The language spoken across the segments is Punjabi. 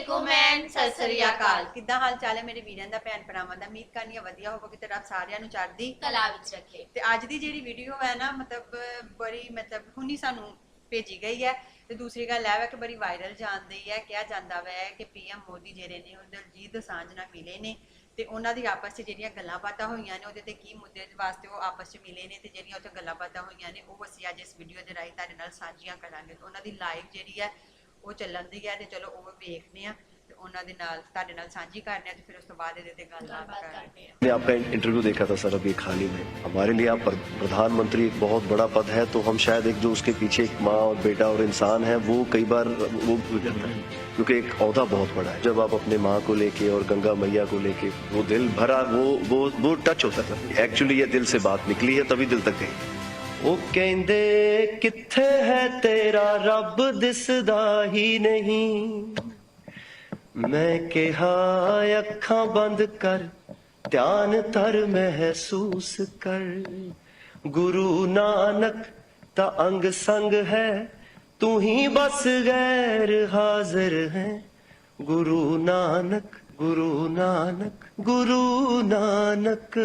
ਅਸਲਾਮੁਅਲੈਕੁਮ ਐਂਡ ਸਤਿ ਸ੍ਰੀ ਅਕਾਲ। ਕਿੱਦਾਂ ਹਾਲ ਚਾਲ ਹੈ ਮੇਰੇ ਵੀਰਾਂ ਦਾ ਭੈਣ ਭਰਾਵਾਂ ਦਾ? ਉਮੀਦ ਕਰਨੀ ਹੈ ਵਧੀਆ ਹੋਵੇਗਾ ਤੇ ਰੱਬ ਸਾਰਿਆਂ ਨੂੰ ਚੜ੍ਹਦੀ ਕਲਾ ਵਿੱਚ ਰੱਖੇ। ਤੇ ਅੱਜ ਦੀ ਜਿਹੜੀ ਵੀਡੀਓ ਹੈ ਨਾ ਮਤਲਬ ਬੜੀ ਮਤਲਬ ਹੁਣੀ ਸਾਨੂੰ ਭੇਜੀ ਗਈ ਹੈ। ਤੇ ਦੂਸਰੀ ਗੱਲ ਇਹ ਹੈ ਕਿ ਬੜੀ ਵਾਇਰਲ ਜਾਂਦੀ ਹੈ ਕਿਹਾ ਜਾਂਦਾ ਵੈ ਕਿ ਪੀਐਮ ਮੋਦੀ ਜਿਹੜੇ ਨੇ ਉਹ ਦਲਜੀਤ ਦੋਸਾਂਝ ਨਾਲ ਮਿਲੇ ਨੇ। ਤੇ ਉਹਨਾਂ ਦੀ ਆਪਸ 'ਚ ਜਿਹੜੀਆਂ ਗੱਲਾਂ ਬਾਤਾਂ ਹੋਈਆਂ ਨੇ ਉਹਦੇ ਤੇ ਕੀ ਮੁੱਦੇ ਵਾਸਤੇ ਉਹ ਆਪਸ 'ਚ ਮਿਲੇ ਨੇ ਤੇ ਜਿਹੜੀਆਂ ਉੱਥੇ ਗੱਲਾਂ ਬਾਤਾਂ ਹੋਈਆਂ ਨੇ ਉਹ ਅਸੀਂ ਅੱਜ ਇਸ ਵੀਡੀਓ ਦੇ ਰਾਹੀਂ ਤੁਹਾਡੇ ਨਾਲ ਸਾਂਝੀਆਂ ਕਰਾਂਗੇ। ਤੇ ਉਹਨਾਂ ਦੀ ਲਾਈਵ ਜਿਹੜੀ ਹੈ ਉਹ ਚੱਲਣ ਦੀ ਹੈ ਤੇ ਚਲੋ ਉਹ ਵੇਖਦੇ ਆ ਤੇ ਉਹਨਾਂ ਦੇ ਨਾਲ ਤੁਹਾਡੇ ਨਾਲ ਸਾਂਝੀ ਕਰਨੇ ਆ ਤੇ ਫਿਰ ਉਸ ਤੋਂ ਬਾਅਦ ਇਹਦੇ ਤੇ ਗੱਲਬਾਤ ਗੱਲਬਾਤ ਕਰਾਂਗੇ ਕਰਦੇ ਹਾਂ मैंने आपका इंटरव्यू देखा था सर अभी हाल ही में हमारे लिए आप प्र- प्रधानमंत्री एक बहुत बड़ा पद है तो हम शायद एक जो उसके पीछे एक माँ और बेटा और इंसान है वो कई बार वो भूल जाता है क्योंकि एक अहदा बहुत बड़ा है जब आप अपने माँ को लेके और गंगा मैया को लेके वो दिल भरा वो वो वो टच होता था एक्चुअली ये दिल से बात निकली है तभी दिल तक गई ਉਹ ਕਹਿੰਦੇ, ਕਿੱਥੇ ਹੈ ਤੇਰਾ ਰੱਬ? ਦਿਸਦਾ ਹੀ ਨਹੀਂ। ਮੈਂ ਕਿਹਾ, ਅੱਖਾਂ ਬੰਦ ਕਰ, ਧਿਆਨ ਧਰ, ਮਹਿਸੂਸ ਕਰ। ਗੁਰੂ ਨਾਨਕ ਤਾਂ ਅੰਗ ਸੰਗ ਹੈ, ਤੂੰ ਹੀ ਬਸ ਗੈਰ ਹਾਜ਼ਰ ਹੈ। ਗੁਰੂ ਨਾਨਕ ਗੁਰੂ ਨਾਨਕ ਗੁਰੂ ਨਾਨਕ।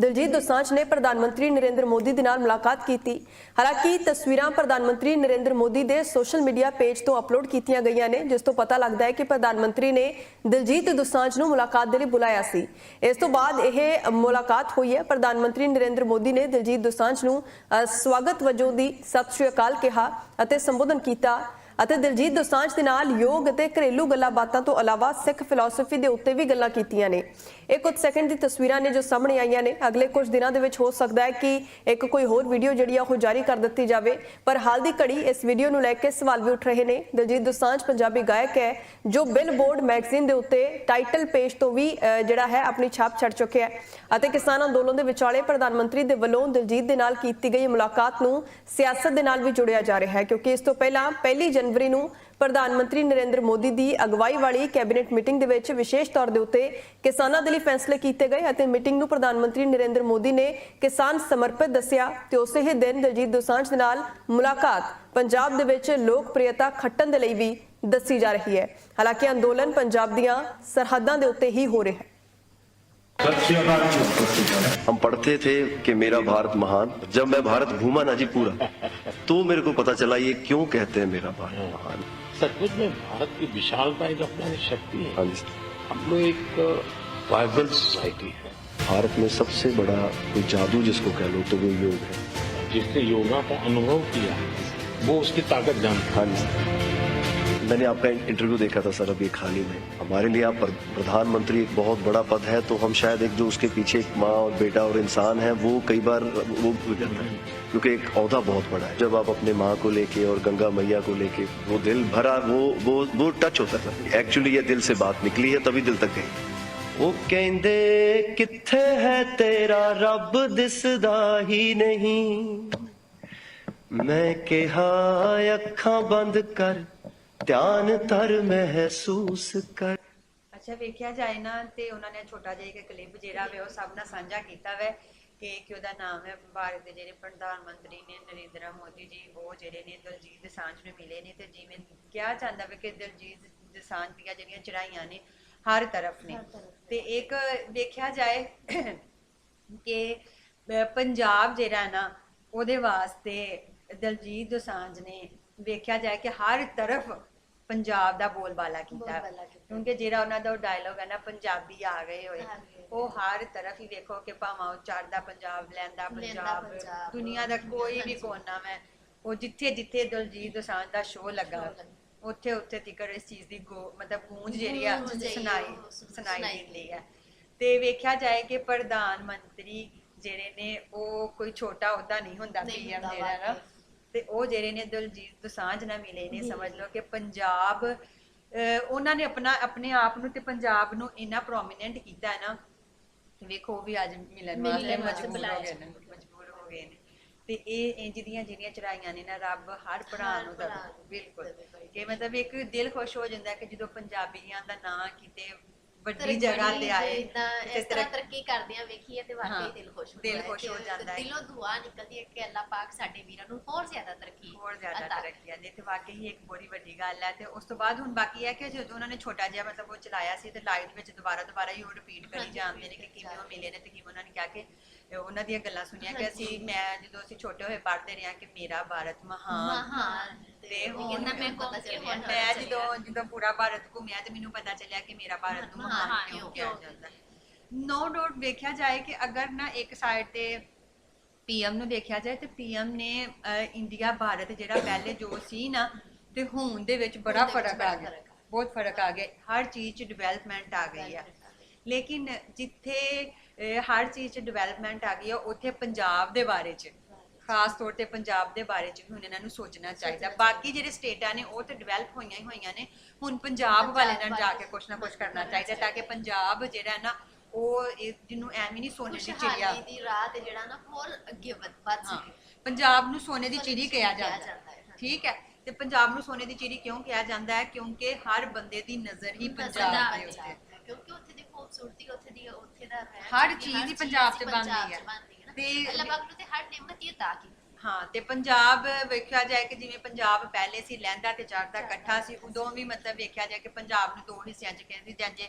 ਦਿਲਜੀਤ ਦੋਸਾਂਝ ਨੇ ਪ੍ਰਧਾਨ ਮੰਤਰੀ ਨਰਿੰਦਰ ਮੋਦੀ ਦੇ ਨਾਲ ਮੁਲਾਕਾਤ ਕੀਤੀ। ਹਾਲਾਂਕਿ ਤਸਵੀਰਾਂ ਪ੍ਰਧਾਨ ਮੰਤਰੀ ਨਰਿੰਦਰ ਮੋਦੀ ਦੇ ਸੋਸ਼ਲ ਮੀਡੀਆ ਪੇਜ ਤੋਂ ਅਪਲੋਡ ਕੀਤੀਆਂ ਗਈਆਂ ਨੇ ਜਿਸ ਤੋਂ ਪਤਾ ਲੱਗਦਾ ਹੈ ਕਿ ਪ੍ਰਧਾਨ ਮੰਤਰੀ ਨੇ ਦਿਲਜੀਤ ਦੋਸਾਂਝ ਨੂੰ ਮੁਲਾਕਾਤ ਦੇ ਲਈ ਬੁਲਾਇਆ ਸੀ। ਇਸ ਤੋਂ ਬਾਅਦ ਇਹ ਮੁਲਾਕਾਤ ਹੋਈ ਹੈ। ਪ੍ਰਧਾਨ ਮੰਤਰੀ ਨਰਿੰਦਰ ਮੋਦੀ ਨੇ ਦਿਲਜੀਤ ਦੋਸਾਂਝ ਨੂੰ ਅ, ਸਵਾਗਤ ਵਜੋਂ ਦੀ ਸਤਿ ਸ਼੍ਰੀ ਅਕਾਲ ਕਿਹਾ ਅਤੇ ਸੰਬੋਧਨ ਕੀਤਾ। ਅਤੇ ਦਿਲਜੀਤ ਦੋਸਾਂਝ ਦੇ ਨਾਲ ਯੋਗ ਅਤੇ ਘਰੇਲੂ ਗੱਲਾਂ ਬਾਤਾਂ ਤੋਂ ਇਲਾਵਾ ਸਿੱਖ ਫਿਲਾਸਫੀ ਦੇ ਉੱਤੇ ਵੀ ਗੱਲਾਂ ਕੀਤੀਆਂ ਨੇ। ਇਹ ਕੁਝ ਸੈਕਿੰਡ ਦੀ ਤਸਵੀਰਾਂ ਨੇ ਜੋ ਸਾਹਮਣੇ ਆਈਆਂ ਨੇ। ਅਗਲੇ ਕੁਝ ਦਿਨਾਂ ਦੇ ਵਿੱਚ ਹੋ ਸਕਦਾ ਹੈ ਕਿ ਇੱਕ ਕੋਈ ਹੋਰ ਵੀਡੀਓ ਜਿਹੜੀ ਆ ਉਹ ਜਾਰੀ ਕਰ ਦਿੱਤੀ ਜਾਵੇ। ਪਰ ਹਾਲ ਦੀ ਘੜੀ ਇਸ ਵੀਡੀਓ ਨੂੰ ਲੈ ਕੇ ਸਵਾਲ ਵੀ ਉੱਠ ਰਹੇ ਨੇ। ਦਿਲਜੀਤ ਦੋਸਾਂਝ, ਪੰਜਾਬੀ ਗਾਇਕ ਹੈ, ਜੋ ਬਿਲਬੋਰਡ ਮੈਗਜ਼ੀਨ ਦੇ ਉੱਤੇ ਟਾਈਟਲ ਪੇਜ ਤੋਂ ਵੀ ਜਿਹੜਾ ਹੈ, ਆਪਣੀ ਛਾਪ ਛੱਡ ਚੁੱਕਿਆ ਹੈ। ਅਤੇ ਕਿਸਾਨ ਅੰਦੋਲਨ ਦੇ ਵਿਚਾਲੇ ਪ੍ਰਧਾਨ ਮੰਤਰੀ ਦੇ ਵੱਲੋਂ ਦਿਲਜੀਤ ਦੇ ਨਾਲ ਕੀਤੀ ਗਈ ਮੁਲਾਕਾਤ ਨੂੰ ਸਿਆਸਤ ਦੇ ਨਾਲ ਵੀ ਜੋੜਿਆ ਜਾ ਰਿਹਾ ਹੈ। ਕਿਉਂਕਿ ਇਸ ਤੋਂ ਪਹਿਲਾਂ ਪਹਿਲੀ ਜਨ ਜਨਵਰੀ ਨੂੰ ਪ੍ਰਧਾਨ ਮੰਤਰੀ ਨਰਿੰਦਰ ਮੋਦੀ ਦੀ ਅਗਵਾਈ ਵਾਲੀ ਕੈਬਨਿਟ ਮੀਟਿੰਗ ਦੇ ਵਿੱਚ ਵਿਸ਼ੇਸ਼ ਤੌਰ ਦੇ ਉੱਤੇ ਕਿਸਾਨਾਂ ਦੇ ਲਈ ਫੈਸਲੇ ਕੀਤੇ ਗਏ ਅਤੇ ਮੀਟਿੰਗ ਨੂੰ ਪ੍ਰਧਾਨ ਮੰਤਰੀ ਨਰਿੰਦਰ ਮੋਦੀ ਨੇ ਕਿਸਾਨ ਸਮਰਪਿਤ ਦੱਸਿਆ ਤੇ ਉਸੇ ਹੀ ਦਿਨ ਦਲਜੀਤ ਦੋਸਾਂਝ ਦੇ ਨਾਲ ਮੁਲਾਕਾਤ ਪੰਜਾਬ ਦੇ ਵਿੱਚ ਲੋਕਪ੍ਰਿਯਤਾ ਖੱਟਣ ਦੇ ਲਈ ਵੀ ਦੱਸੀ ਜਾ ਰਹੀ ਹੈ। ਹਾਲਾਂਕਿ ਅੰਦੋਲਨ ਪੰਜਾਬ ਦੀਆਂ ਸਰਹੱਦਾਂ ਦੇ ਉੱਤੇ ਹੀ ਹੋ ਰਿਹਾ ਹੈ। हम पढ़ते थे कि मेरा भारत महान। जब मैं भारत घूमा ना जी पूरा तो मेरे को पता चला ये क्यों कहते हैं मेरा भारत महान। सचमुच में भारत की विशालता एक अपनी शक्ति है। हाँ हम लोग एक वाइब्रेंट सोसाइटी है। भारत में सबसे बड़ा कोई जादू जिसको कह लो तो वो योग है। जिसने योगा का अनुभव किया वो उसकी ताकत जानता हाँ। जी मैंने आपका इंटरव्यू देखा था सर अभी हाल ही में हमारे लिए आप प्र- प्रधानमंत्री एक बहुत बड़ा पद है तो हम शायद एक जो उसके पीछे एक माँ और बेटा और इंसान है वो कई बार वो भूल जाता है क्योंकि एक अहदा बहुत बड़ा है जब आप अपने माँ को लेके और गंगा मैया को लेके वो दिल भरा वो वो वो टच होता था एक्चुअली ये दिल से बात निकली है तभी दिल तक गई ਉਹ ਕਹਿੰਦੇ ਕਿੱਥੇ ਹੈ ਤੇਰਾ ਰੱਬ ਦਿਸਦਾ ਹੀ ਨਹੀਂ ਮੈਂ ਕਿਹਾ ਅੱਖਾਂ ਬੰਦ ਕਰ ਧਿਆਨ ਧਰ ਮਹਿਸੂਸ ਕਰ। ਅੱਛਾ ਵੇਖਿਆ ਜਾਏ ਨਾ ਤੇ ਉਹਨਾਂ ਨੇ ਛੋਟਾ ਜਿਹਾ ਇੱਕ ਕਲਿੱਪ ਜਿਹੜਾ ਵੇ ਉਹ ਸਭ ਨਾਲ ਸਾਂਝਾ ਕੀਤਾ ਵੈ ਕਿ ਕਿ ਉਹਦਾ ਨਾਮ ਹੈ ਭਾਰਤ ਦੇ ਜਿਹੜੇ ਪ੍ਰਧਾਨ ਮੰਤਰੀ ਨੇ ਨਰਿੰਦਰ ਮੋਦੀ ਜੀ ਉਹ ਜਿਹੜੇ ਨੇ ਦਲਜੀਤ ਦੋਸਾਂਝ ਨੂੰ ਮਿਲੇ ਨੇ ਤੇ ਜਿਵੇਂ ਕਿਹਾ ਜਾਂਦਾ ਵੇ ਕਿ ਦਲਜੀਤ ਦੋਸਾਂਝ ਦੀਆਂ ਜਿਹੜੀਆਂ ਚੜਾਈਆਂ ਨੇ ਹਰ ਤਰਫ ਨੇ। ਤੇ ਇੱਕ ਵੇਖਿਆ ਜਾਏ ਕਿ ਪੰਜਾਬ ਜਿਹੜਾ ਨਾ ਉਹਦੇ ਵਾਸਤੇ ਦਲਜੀਤ ਦੋਸਾਂਝ ਨੇ ਵੇਖਿਆ ਜਾਏ ਕਿ ਹਰ ਤਰਫ ਪੰਜਾਬ ਦਾ ਬੋਲਬਾਲਾ ਕੀਤਾ ਬੋਲਬਾਲਾ ਕੀਤਾ। ਕਿਉਂਕਿ ਜਿਹੜਾ ਉਹਨਾਂ ਦਾ ਡਾਇਲੋਗ ਹੈ ਨਾ ਪੰਜਾਬੀ ਆ ਗਏ ਹੋਏ। ਉਹ ਹਰ ਤਰਫ ਹੀ ਵੇਖੋ ਕਿ ਭਾਵੇਂ ਉਹ ਚੜਦਾ ਪੰਜਾਬ ਲੈਂਦਾ ਪੰਜਾਬ ਪੰਜਾਬ, ਦੁਨੀਆ ਦਾ ਕੋਈ ਵੀ ਹਾਂਜੀ। ਕੋਨਾ ਮੈਂ ਉਹ ਜਿੱਥੇ ਜਿੱਥੇ ਦਲਜੀਤ ਦੋਸਾਂਝ ਦਾ ਸ਼ੋਅ ਲੱਗਾ show ਲੱਗਾ। ਉੱਥੇ ਉੱਥੇ ਤੀਕਰ ਇਸ ਚੀਜ਼ ਦੀ ਗੋ- ਮਤਲਬ ਗੂੰਜ ਜਿਹੜੀ ਆ ਗੂੰਜ ਜਿਹੜੀ ਸੁਣਾਈ ਉਹ ਸੁ- ਸੁਣਾਈ ਸੁਣਾਈ ਦਿੰਦੀ ਹੈ ਤੇ ਵੇਖਿਆ ਜਾਏ ਕਿ ਪ੍ਰਧਾਨ ਮੰਤਰੀ ਜਿਹੜੇ ਨੇ ਉਹ ਕੋਈ ਛੋਟਾ ਅਹੁਦਾ ਨਹੀਂ ਹੁੰਦਾ ਨਹੀਂ ਪੀਐਮ ਹੁੰਦਾ ਜਿਹੜਾ ਨਾ ਵਾਕਈ। ਤੇ ਉਹ ਜਿਹੜੇ ਨੇ ਦਲਜੀਤ ਦੋਸਾਂਝ ਨਾਲ ਮਿਲੇ ਨੇ ਸਮਝ ਲਓ ਕਿ ਪੰਜਾਬ ਉਹਨਾਂ ਨੇ ਆਪਣਾ ਆਪਣੇ ਆਪ ਨੂੰ ਤੇ ਪੰਜਾਬ ਨੂੰ ਇੰਨਾ ਪ੍ਰੋਮਿਨੈਂਟ ਕੀਤਾ ਹੈ ਨਾ ਵੇਖੋ ਵੀ ਅੱਜ ਮਿਲਣ ਵਾਸਤੇ ਮਜਬੂਰ ਹੋ ਗਏ ਨੇ। ਮਜਬੂਰ ਹੋ ਗਏ ਨੇ। ਤੇ ਇਹ ਇੰਜ ਦੀਆਂ ਜਿਹੜੀਆਂ ਚੜਾਈਆਂ ਨੇ ਨਾ ਰੱਬ ਹਰ ਭਰਾ ਨੂੰ ਦਵੇ। ਬਿਲਕੁਲ। ਕਿ ਮਤਲਬ ਇੱਕ ਦਿਲ ਖੁਸ਼ ਹੋ ਜਾਂਦਾ ਕਿ ਜਦੋਂ ਪੰਜਾਬੀਆਂ ਦਾ ਨਾਂ ਕਿਤੇ ਵੱਡੀ ਜਗ੍ਹਾ ਤੇ ਆਏ ਇਸ ਤਰ੍ਹਾਂ ਤਰੱਕੀ- ਤਰੱਕੀ ਕਰਦਿਆਂ ਵੇਖੀਏ ਤੇ ਵਾਕਈ ਦਿਲ ਖੁਸ਼ ਹੁੰਦਾ ਦਿਲ ਹੈ ਖੁਸ਼ ਹੋ ਜਾਂਦਾ ਹੈ। ਦਿਲੋਂ ਦੁਆ ਨਿਕਲਦੀ ਹੈ ਕਿ ਅੱਲਾਹ ਪਾਕ ਸਾਡੇ ਵੀਰਾਂ ਨੂੰ ਹੋਰ ਜ਼ਿਆਦਾ ਤਰੱਕੀ ਹੋਰ ਜ਼ਿਆਦਾ ਅਤਾ ਤਰੱਕੀਆਂ ਦੇ ਤੇ ਵਾਕਈ ਹੀ ਇੱਕ ਬੜੀ ਵੱਡੀ ਗੱਲ ਹੈ ਤੇ ਉਸ ਤੋਂ ਬਾਅਦ ਹੁਣ ਬਾਕੀ ਹੈ ਕਿ ਜਦੋਂ ਉਹਨਾਂ ਨੇ ਛੋਟਾ ਜਿਹਾ ਮਤਲਬ ਉਹ ਚਲਾਇਆ ਸੀ ਤੇ ਲਾਈਵ ਵਿੱਚ ਦੁਬਾਰਾ ਦੁਬਾਰਾ ਹੀ ਉਹ ਰਿਪੀਟ ਕਰੀ ਜਾਂਦੇ ਨੇ ਕਿ ਕਿਵੇਂ ਉਹ ਮਿਲੇ ਨੇ ਤੇ ਕਿਵੇਂ ਉਹਨਾਂ ਨੇ ਕਿਹਾ ਕਿ ਉਹਨਾਂ ਦੀਆਂ ਗੱਲਾਂ ਸੁਣੀਆਂ ਕਿ। ਅਸੀਂ ਮੈਂ ਜਦੋਂ ਅਸੀਂ ਛੋਟੇ ਹੋਏ ਪੜ੍ਹਦੇ ਰਹੇ ਹਾਂ ਕਿ ਮੇਰਾ ਭਾਰਤ ਮਹਾਨ ਮਹਾਨ ਤੇ ਹੁਣ ਕਹਿੰਦਾ ਮੈਂ ਘੁੰਮ ਕੇ। ਹੁਣ ਮੈਂ। ਜਦੋਂ ਜਦੋਂ ਪੂਰਾ ਭਾਰਤ ਘੁੰਮਿਆ ਤੇ ਮੈਨੂੰ ਪਤਾ ਚੱਲਿਆ ਕਿ ਮੇਰਾ ਭਾਰਤ ਨੂੰ ਮਹਾਨ ਕਿਉਂ ਕਿਹਾ ਜਾਂਦਾ ਨੋ ਡਾਊਟ ਵੇਖਿਆ ਜਾਏ ਕਿ ਅਗਰ ਨਾ ਇੱਕ ਸਾਈਡ ਤੇ ਪੀਐਮ ਨੂੰ ਦੇਖਿਆ ਜਾਏ ਤੇ ਪੀਐਮ ਨੇ ਇੰਡੀਆ ਭਾਰਤ ਜਿਹੜਾ ਪਹਿਲੇ ਜੋ ਸੀ ਨਾ ਤੇ ਹੁਣ ਦੇ ਵਿੱਚ ਬੜਾ ਫ਼ਰਕ ਆ ਗਿਆ। ਬਹੁਤ ਫ਼ਰਕ ਆ ਗਿਆ ਹਰ ਚੀਜ਼ 'ਚ ਡਿਵੈਲਪਮੈਂਟ ਆ ਗਈ ਆ ਲੇਕਿਨ ਜਿੱਥੇ ਹਰ ਚੀਜ਼ 'ਚ ਡਿਵੈਲਪਮੈਂਟ ਆ ਗਈ ਆ ਉੱਥੇ ਪੰਜਾਬ ਦੇ ਬਾਰੇ 'ਚ ਖਾਸ ਤੌਰ ਤੇ ਪੰਜਾਬ ਦੇ ਬਾਰੇ 'ਚ ਵੀ ਹੁਣ ਇਹਨਾਂ ਨੂੰ ਸੋਚਣਾ ਚਾਹੀਦਾ। ਬਾਕੀ ਜਿਹੜੇ ਸਟੇਟਾਂ ਨੇ ਉਹ ਤੇ ਡਿਵੈਲਪ ਹੋਈਆਂ ਹੀ ਹੋਈਆਂ ਨੇ। ਹੁਣ ਪੰਜਾਬ ਵਾਲੇ ਨਾਲ ਜਾ ਕੇ ਕੁਛ ਨਾ ਕੁਛ ਕਰਨਾ ਚਾਹੀਦਾ ਤਾਂ ਕਿ ਪੰਜਾਬ ਜਿਹੜਾ ਨਾ ਉਹ ਇਹ- ਜਿਹਨੂੰ ਐਵੇਂ ਨਹੀਂ ਸੋਨੇ ਦੀ ਚਿੜੀਆ ਖੁਸ਼ਹਾਲੀ ਦੀ ਰਾਹ ਤੇ ਜਿਹੜਾ ਨਾ ਹੋਰ ਅੱਗੇ ਵਧ ਵੱਧ ਹਾਂ ਸਕੇ। ਪੰਜਾਬ ਨੂੰ ਸੋਨੇ ਦੀ ਚਿੜੀ ਦੀ ਕਿਹਾ ਜਾਂਦਾ। ਹੈ। ਠੀਕ ਹੈ ਤੇ ਪੰਜਾਬ ਨੂੰ ਸੋਨੇ ਦੀ ਚਿੜੀ ਕਿਉਂ ਕਿਹਾ ਜਾਂਦਾ ਹੈ? ਕਿਉਂਕਿ ਹਰ ਬੰਦੇ ਦੀ ਨਜ਼ਰ ਹੀ ਪੰਜਾਬ ਦੇ ਉੱਤੇ। ਹੈ। ਕਿਉਂਕਿ ਉੱਥੇ ਦੀ ਖੂਬਸੂਰਤੀ ਉੱਥੇ ਦੀ ਉੱਥੇ ਦਾ ਰਹਿਣ ਹਰ ਚੀਜ਼ ਹੀ ਪੰਜਾਬ 'ਚ ਪੰਜਾਬ ਬਣਦੀ ਹੈ। ਤੇ- ਨੂੰ ਤੇ ਹਰ ਨਿਮਤ ਹੀ ਅਤਾ ਕੀਤੀ। ਹਾਂ ਤੇ ਪੰਜਾਬ ਵੇਖਿਆ ਜਾਏ ਕਿ ਜਿਵੇਂ ਪੰਜਾਬ ਪਹਿਲੇ ਸੀ ਲਹਿੰਦਾ ਤੇ ਚੜਦਾ ਇਕੱਠਾ ਸੀ ਉਦੋਂ ਵੀ ਮਤਲਬ ਵੇਖਿਆ ਜਾਏ ਕਿ ਪੰਜਾਬ ਨੂੰ ਦੋ ਹਿੱਸਿਆਂ 'ਚ ਕਹਿੰਦੀ ਜਾਂਦੇ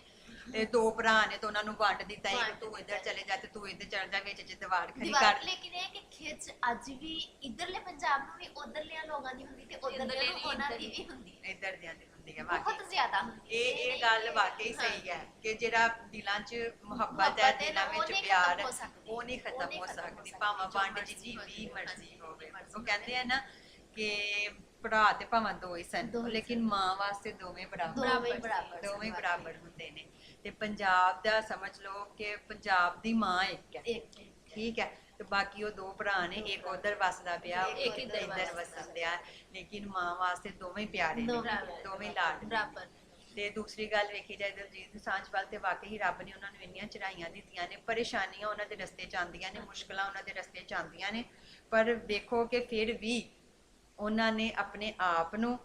ਇਹ ਦੋ ਭਰਾ ਨੇ ਤੇ ਉਹਨਾਂ ਨੂੰ ਵੰਡ ਦਿੱਤਾ ਇੱਕ ਤੂੰ ਇੱਧਰ ਚਲੇ ਜਾ ਤੇ ਤੂੰ ਇੱਧਰ ਚਲ ਜਾ ਵਿੱਚ ਜੇ ਦੀਵਾਰ ਖੜੀ ਦੀਵਾਰ ਕਰ। ਲੇਕਿਨ ਇਹ ਕਿ ਖਿੱਚ ਅੱਜ ਵੀ ਇਧਰਲੇ ਪੰਜਾਬ ਨੂੰ ਵੀ ਉਧਰਲੇ ਲੋਕਾਂ ਦੀ ਹੁੰਦੀ ਤੇ ਉਧਰਲੇ ਉਹਨਾਂ ਦੀ ਵੀ ਹੁੰਦੀ ਇੱਧਰ ਦੀਆਂ ਦੀ ਹੁੰਦੀ ਹੈ ਵਾਕਈ। ਬਹੁਤ ਜ਼ਿਆਦਾ ਹੁੰਦੀ ਇਹ ਇਹ ਗੱਲ ਵਾਕਈ। ਸਹੀ ਹੈ ਕਿ ਜਿਹੜਾ ਦਿਲਾਂ 'ਚ ਮੁਹੱਬਤ ਹੈ ਦਿਲਾਂ ਵਿੱਚ ਪਿਆਰ। ਉਹ ਨਹੀਂ ਖਤਮ ਹੋ ਸਕਦੀ ਭਾਵੇਂ ਵੰਡ ਜਿੰਨੀ ਵੀ ਮਰਜ਼ੀ ਹੋਵੇ ਉਹ ਕਹਿੰਦੇ ਆ ਨਾ ਕਿ ਭਰਾ ਤੇ ਭਾਵੇਂ ਦੋ ਹੀ ਸਨ ਲੇਕਿਨ ਮਾਂ ਵਾਸਤੇ ਦੋਵੇਂ ਬਰਾਬਰ ਦੋਵੇਂ ਬਰਾਬਰ ਹੁੰਦੇ ਨੇ। ਤੇ ਪੰਜਾਬ ਦਾ ਸਮਝ ਲਓ ਕਿ ਪੰਜਾਬ ਦੀ ਮਾਂ ਇੱਕ ਹੈ। ਠੀਕ ਹੈ? ਤੇ ਬਾਕੀ ਉਹ ਦੋ ਭਰਾ ਨੇ ਇੱਕ ਉਧਰ ਵਸਦਾ ਪਿਆ ਇੱਕ ਇੱਧਰ ਵਸਦਾ। ਡਿਆ ਲੇਕਿਨ ਮਾਂ ਵਾਸਤੇ ਦੋਵੇਂ ਪਿਆਰੇ ਨੇ। ਦੋਵੇਂ ਲਾਡ। ਬਰਾਬਰ। ਤੇ ਦੂਸਰੀ ਗੱਲ ਵੇਖੀ ਜਾਏ ਦਲਜੀਤ ਦੋਸਾਂਝ ਵੱਲ ਤੇ ਵਾਕਈ ਰੱਬ ਨੇ ਉਹਨਾਂ ਨੂੰ ਇੰਨੀਆਂ ਚੜਾਈਆਂ ਦਿੱਤੀਆਂ ਨੇ। ਪਰੇਸ਼ਾਨੀਆਂ ਉਹਨਾਂ ਦੇ ਰਸਤੇ ਚ ਆਉਂਦੀਆਂ ਨੇ ਮੁਸ਼ਕਲਾਂ ਉਹਨਾਂ ਦੇ ਰਸਤੇ ਚ ਆਉਂਦੀਆਂ ਨੇ। ਪਰ ਵੇਖੋ ਕਿ ਫਿਰ ਵੀ ਉਹਨਾਂ ਨੇ ਆਪਣੇ ਆਪ ਨੂੰ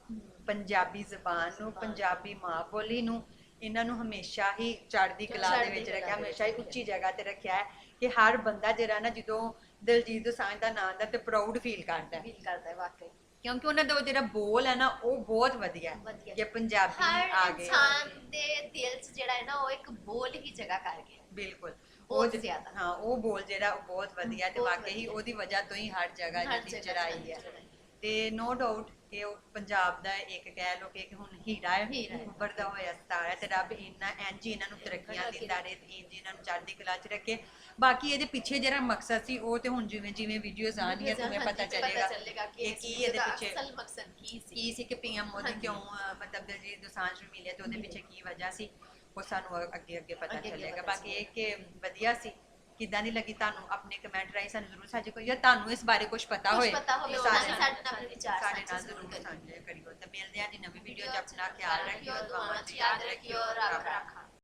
ਪੰਜਾਬੀ ਜ਼ਬਾਨ ਨੂੰ ਪੰਜਾਬੀ ਮਾਂ ਬੋਲੀ ਨੂੰ ਇਹਨਾਂ ਨੂੰ ਹਮੇਸ਼ਾ ਹੀ ਚੜ੍ਹਦੀ ਕਲਾ ਦੇ ਚੜ੍ਹਦੀ ਵਿੱਚ ਕਲਾ ਰੱਖਿਆ ਦੇ ਹਮੇਸ਼ਾ ਹੀ ਉੱਚੀ ਜਗ੍ਹਾ ਤੇ ਰੱਖਿਆ ਹੈ ਕਿ ਹਰ ਬੰਦਾ ਜਿਹੜਾ ਨਾ ਜਦੋਂ ਦਲਜੀਤ ਦੋਸਾਂਝ ਦਾ ਨਾਮ ਦਾ ਤੇ ਪ੍ਰਾਊਡ ਫੀਲ ਕਰਦਾ ਹੈ ਫੀਲ ਕਰਦਾ ਹੈ ਵਾਕਈ ਕਿਉਂਕਿ ਉਹਨਾਂ ਦਾ ਉਹ ਜਿਹੜਾ ਬੋਲ ਹੈ ਨਾ ਉਹ ਬਹੁਤ ਵਧੀਆ ਹੈ ਵਧੀਆ। ਕਿ ਪੰਜਾਬੀ ਆ ਹਰ ਗਏ ਇਨਸਾਨ ਦੇ ਦਿਲ 'ਚ ਜਿਹੜਾ ਹੈ ਨਾ ਉਹ ਇੱਕ ਬੋਲ ਹੀ ਜਗ੍ਹਾ ਕਰ ਗਿਆ ਬਿਲਕੁਲ ਬਹੁਤ ਜ- ਜ਼ਿਆਦਾ। ਹਾਂ ਉਹ ਬੋਲ ਜਿਹੜਾ ਉਹ ਬਹੁਤ ਵਧੀਆ ਤੇ ਬਹੁਤ ਵਾਕਈ ਵਧੀਆ। ਉਹਦੀ ਵਜ੍ਹਾ ਤੋਂ ਹੀ ਹਰ ਜਗ੍ਹਾ ਹਰ ਜਿਹਦੀ ਜਗ੍ਹਾ ਚੜਾਈ ਹੈ ਚੜ੍ਹਾਈ। ਤੇ ਨੋ ਡਾਊਟ ਕਿ ਉਹ ਪੰਜਾਬ ਦਾ ਇੱਕ ਕਹਿ ਲੋ ਕਿ ਹੁਣ ਹੀਰਾ ਹੈ ਹੀਰਾ। ਉੱਭਰਦਾ ਹੋਇਆ ਸਤਾਰਾ ਹੈ ਤੇ ਰੱਬ ਇੰਨਾ ਇੰਜ ਇਹਨਾਂ ਨੂੰ ਤਰੱਕੀਆਂ ਤਰੱਕੀ ਦਿੰਦਾ ਰਹੇ ਤੇ ਇੰਜ ਇਹਨਾਂ ਨੂੰ ਚੜ੍ਹਦੀ ਕਲਾ 'ਚ ਰੱਖੇ। ਬਾਕੀ ਇਹਦੇ ਪਿੱਛੇ ਜਿਹੜਾ ਮਕਸਦ ਸੀ ਉਹ ਤੇ ਹੁਣ ਜਿਵੇਂ ਜਿਵੇਂ ਵੀਡੀਓਜ਼ ਆਣਗੀਆਂ ਤੁਹਾਨੂੰ ਪਤਾ ਚੱਲੇਗਾ ਕਿ ਕਿ ਇਹਦੇ ਪਿੱਛੇ ਅਸਲ ਮਕਸਦ ਕੀ ਸੀ। ਕੀ ਸੀ ਕਿ ਪੀਐਮ ਮੋਦੀ। ਕਿਉਂ ਮਤਲਬ ਦਲਜੀਤ ਦੋਸਾਂਝ ਨੂੰ ਮਿਲਿਆ ਤੇ ਉਹਦੇ ਪਿੱਛੇ ਕੀ ਵਜ੍ਹਾ ਸੀ ਉਹ ਸਾਨੂੰ ਅੱਗੇ ਅੱਗੇ ਪਤਾ ਚੱਲੇਗਾ। ਬਾਕੀ ਇਹ ਕਿ ਵਧੀਆ ਸੀ। ਕਿਦਾਂ ਦੀ ਲੱਗੀ ਤੁਹਾਨੂੰ ਆਪਣੇ ਕਮੈਂਟ ਰਾਹੀਂ ਸਾਨੂੰ ਜ਼ਰੂਰ ਸਾਂਝੇ ਕਰਿਓ ਜਾਂ ਤੁਹਾਨੂੰ ਇਸ ਬਾਰੇ ਕੁਝ ਪਤਾ ਹੋਏ ਪਤਾ ਹੋਵੇ ਉਹਨਾਂ ਸਾਡੇ ਨੇ ਸਾਡੇ ਨਾਲ ਆਪਣੇ ਵਿਚਾਰ ਸਾਡੇ ਨਾਲ ਜ਼ਰੂਰ। ਸਾਂਝੇ ਕਰਿਓ ਤੇ ਮਿਲਦੇ ਹਾਂ ਜੀ ਨਵੀਂ ਵੀਡੀਓ 'ਚ ਆਪਣਾ ਖਿਆਲ ਰੱਖਿਓ ਦੁਆਵਾਂ 'ਚ ਯਾਦ ਰੱਖਿਓ ਰੱਬ ਰੱਖਾ